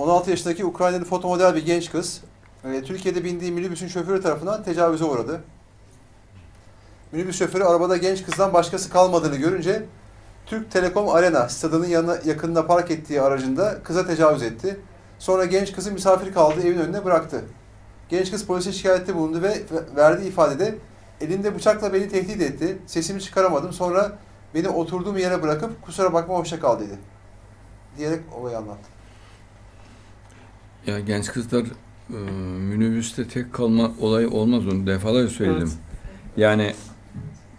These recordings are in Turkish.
16 yaşındaki Ukraynalı fotomodel bir genç kız e, Türkiye'de bindiği minibüsün şoförü tarafından tecavüze uğradı. Minibüs şoförü arabada genç kızdan başkası kalmadığını görünce Türk Telekom Arena stadının yanına, yakınında park ettiği aracında kıza tecavüz etti. Sonra genç kızı misafir kaldığı evin önüne bıraktı. Genç kız polise şikayette bulundu ve verdiği ifadede elinde bıçakla beni tehdit etti. Sesimi çıkaramadım. Sonra beni oturduğum yere bırakıp kusura bakma hoşça kal dedi. Diyerek olayı anlattı. Ya genç kızlar e, minibüste tek kalma olayı olmaz onu defalarca söyledim. Yani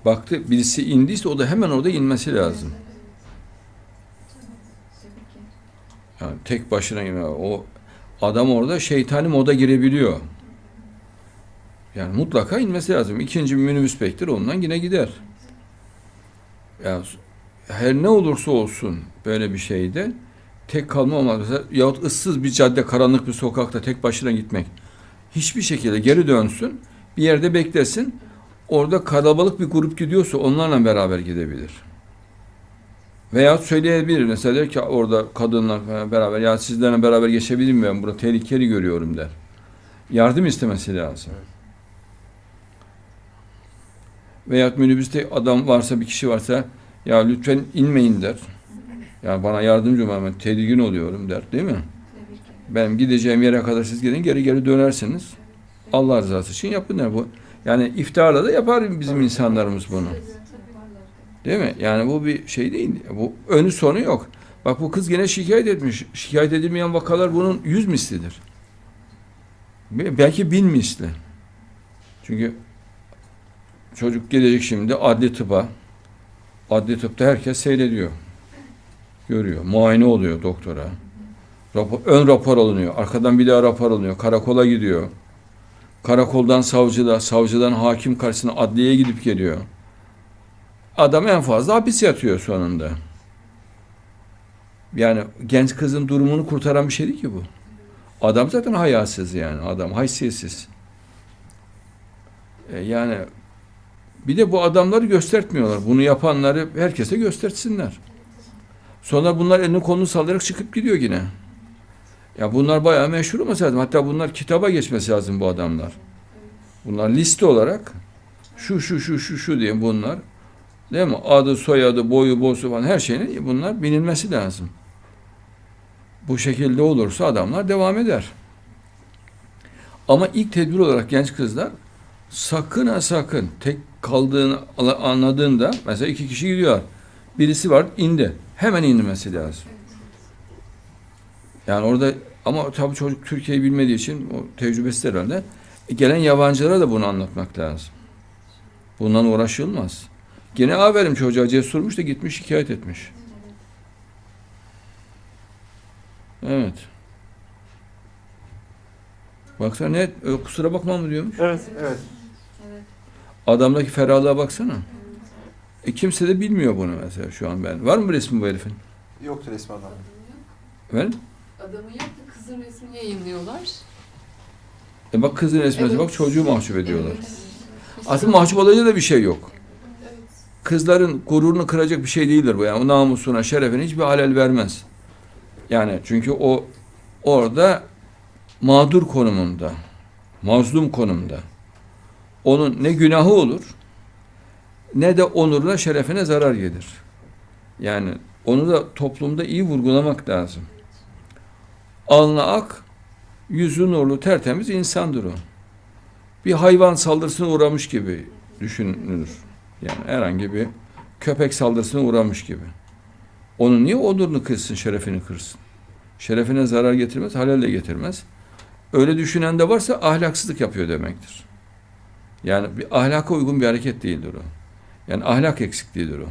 baktı birisi indiyse o da hemen orada inmesi lazım. Yani tek başına inme. O adam orada şeytani moda girebiliyor. Yani mutlaka inmesi lazım. İkinci bir minibüs bekler ondan yine gider. Yani her ne olursa olsun böyle bir şeyde tek kalma olmaz. Mesela, yahut ıssız bir cadde, karanlık bir sokakta tek başına gitmek. Hiçbir şekilde geri dönsün, bir yerde beklesin. Orada kalabalık bir grup gidiyorsa onlarla beraber gidebilir. Veya söyleyebilir mesela der ki orada kadınlar beraber ya sizlerle beraber geçebilir miyim ben burada tehlikeli görüyorum der. Yardım istemesi lazım. Veya minibüste adam varsa bir kişi varsa ya lütfen inmeyin der. Ya bana yardımcı ben tedirgin oluyorum der değil mi? Benim gideceğim yere kadar siz gidin geri geri dönersiniz. Allah rızası için yapın der bu. Yani iftarla da yapar bizim insanlarımız bunu. Değil mi? Yani bu bir şey değil. Bu önü sonu yok. Bak bu kız gene şikayet etmiş. Şikayet edilmeyen vakalar bunun yüz mislidir. Be- Belki bin misli. Çünkü çocuk gelecek şimdi adli tıpa. Adli tıpta herkes seyrediyor. Görüyor. Muayene oluyor doktora. Rapor, ön rapor alınıyor. Arkadan bir daha rapor alınıyor. Karakola gidiyor. Karakoldan savcıda, savcıdan hakim karşısına adliyeye gidip geliyor. Adam en fazla hapis yatıyor sonunda. Yani genç kızın durumunu kurtaran bir şey değil ki bu. Adam zaten hayasız yani. Adam haysiyetsiz. E, yani bir de bu adamları göstertmiyorlar. Bunu yapanları herkese göstersinler. Sonra bunlar elini kolunu sallayarak çıkıp gidiyor yine. Ya bunlar bayağı meşhur olması lazım. Hatta bunlar kitaba geçmesi lazım bu adamlar. Bunlar liste olarak şu şu şu şu şu diye bunlar değil mi? Adı, soyadı, boyu, bosu falan her şeyin bunlar bilinmesi lazım. Bu şekilde olursa adamlar devam eder. Ama ilk tedbir olarak genç kızlar sakın ha sakın tek kaldığını anladığında mesela iki kişi gidiyor. Birisi var indi. Hemen indirmesi lazım. Yani orada ama tabii çocuk Türkiye'yi bilmediği için o tecrübesi herhalde. E, gelen yabancılara da bunu anlatmak lazım. Bundan uğraşılmaz. Gene aferin çocuğa cesurmuş da gitmiş şikayet etmiş. Evet. Baksana ne e, kusura bakma mı diyormuş. Evet. Evet. Adamdaki ferahlığa baksana. E kimse de bilmiyor bunu mesela şu an ben. Var mı resmi bu herifin? Yoktu resmi adam. Efendim? Adamın yok da kızın resmini yayınlıyorlar. E bak kızın resmine Evet. bak çocuğu mahcup ediyorlar. Evet. Aslında mahcup olacak da bir şey yok. Evet. Kızların gururunu kıracak bir şey değildir bu. Yani o namusuna, şerefine hiçbir halel vermez. Yani çünkü o orada mağdur konumunda, mazlum konumda. Onun ne günahı olur ne de onuruna, şerefine zarar gelir. Yani onu da toplumda iyi vurgulamak lazım. Alnı ak, yüzü nurlu, tertemiz insandır o. Bir hayvan saldırısına uğramış gibi düşünülür. Yani herhangi bir köpek saldırısına uğramış gibi. Onun niye onurunu kırsın, şerefini kırsın? Şerefine zarar getirmez, halal de getirmez. Öyle düşünen de varsa ahlaksızlık yapıyor demektir. Yani bir ahlaka uygun bir hareket değildir o. Yani ahlak eksikliğidir o.